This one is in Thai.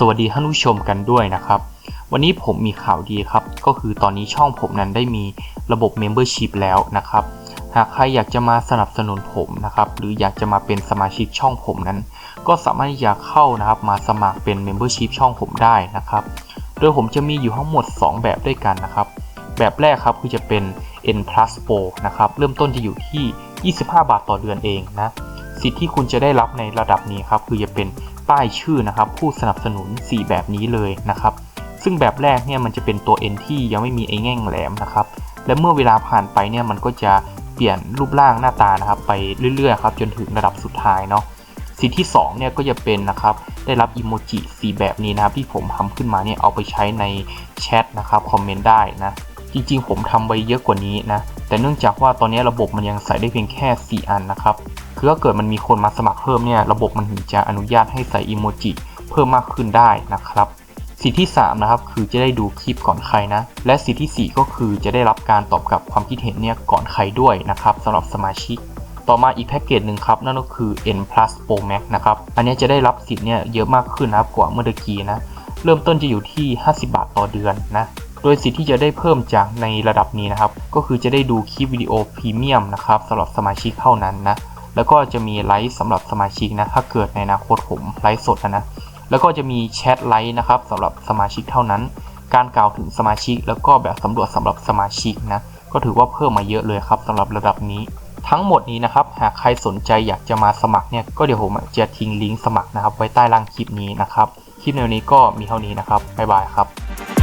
สวัสดีท่านผู้ชมกันด้วยนะครับ วันนี้ผมมีข่าวดีครับ ก็คือตอนนี้ช่องผมนั้นได้มีระบบ Membership แล้วนะครับ หากใครอยากจะมาสนับสนุนผมนะครับ หรืออยากจะมาเป็นสมาชิกช่องผมนั้น ก็สามารถที่จะเข้านะครับมาสมัครเป็น Membership ช่องผมได้นะครับ โดยผมจะมีอยู่ทั้งหมด 2 แบบด้วยกันนะครับ แบบแรกครับคือจะเป็น N Plus Pro นะครับ เริ่มต้นจะอยู่ที่ 25 บาทต่อเดือนเองนะ สิทธิ์ที่คุณจะได้รับในระดับนี้ครับคือจะเป็น ป้ายชื่อนะครับ ผู้สนับสนุน 4 แบบนี้เลยนะครับ ซึ่งแบบแรกเนี่ยมันจะเป็นตัว N ที่ยังไม่มีไอ้แง่งแหลมนะครับ และเมื่อเวลาผ่านไปเนี่ยมันก็จะเปลี่ยนรูปร่างหน้าตานะครับ ไปเรื่อยๆครับจนถึงระดับสุดท้ายเนาะสิทธิ์ที่2เนี่ยก็จะเป็นนะครับได้รับอิโมจิสีแบบนี้นะครับ ที่ผมทำขึ้นมาเนี่ยเอาไปใช้ในแชทนะครับคอมเมนต์ได้นะจริงๆ ผมทำไว้เยอะกว่านี้นะแต่เนื่องจากว่าตอนนี้ระบบมันยังใส่ได้เพียงแค่ 4 อันนะครับ คือถ้าเกิดมันมีคนมาสมัครเพิ่มเนี่ยระบบมันถึงจะอนุญาตให้ใส่อิโมจิเพิ่มมากขึ้นได้นะครับสิทธิที่3นะครับคือจะได้ดูคลิปก่อนใครนะ และสิทธิที่4ก็คือจะได้รับการตอบกลับความคิดเห็นเนี่ยก่อนใครด้วยนะครับสำหรับสมาชิก ต่อมาอีกแพ็กเกจหนึ่งครับนั่นก็คือ N Plus Pro Max นะครับอันนี้จะได้รับสิทธิ์เนี่ยเยอะมากขึ้นนะครับกว่าเมื่อตะกี้นะเริ่มต้นจะอยู่ที่ 50 บาทต่อเดือนนะโดยสิทธิ์ที่จะได้เพิ่มจากในระดับนี้นะครับก็คือจะได้ดูคลิปวิดีโอพรีเมียมนะครับสำหรับสมาชิกเท่านั้นนะ แล้วก็จะมีไลฟ์สำหรับสมาชิกนะถ้าเกิดในอนาคตผมไลฟ์สดนะนะแล้วก็จะมีแชทไลฟ์นะครับสำหรับสมาชิกเท่านั้น การกล่าวถึงสมาชิก แล้วก็แบบสำรวจสำหรับสมาชิกนะก็ถือว่าเพิ่มมาเยอะเลยครับสำหรับระดับนี้ ทั้งหมดนี้นะครับหากใครสนใจอยากจะมาสมัครเนี่ยก็เดี๋ยวผมจะทิ้งลิงก์สมัครนะครับไว้ใต้ล่างคลิปนี้นะครับคลิปในวันนี้ก็มีเท่านี้นะครับบ๊ายบายครับ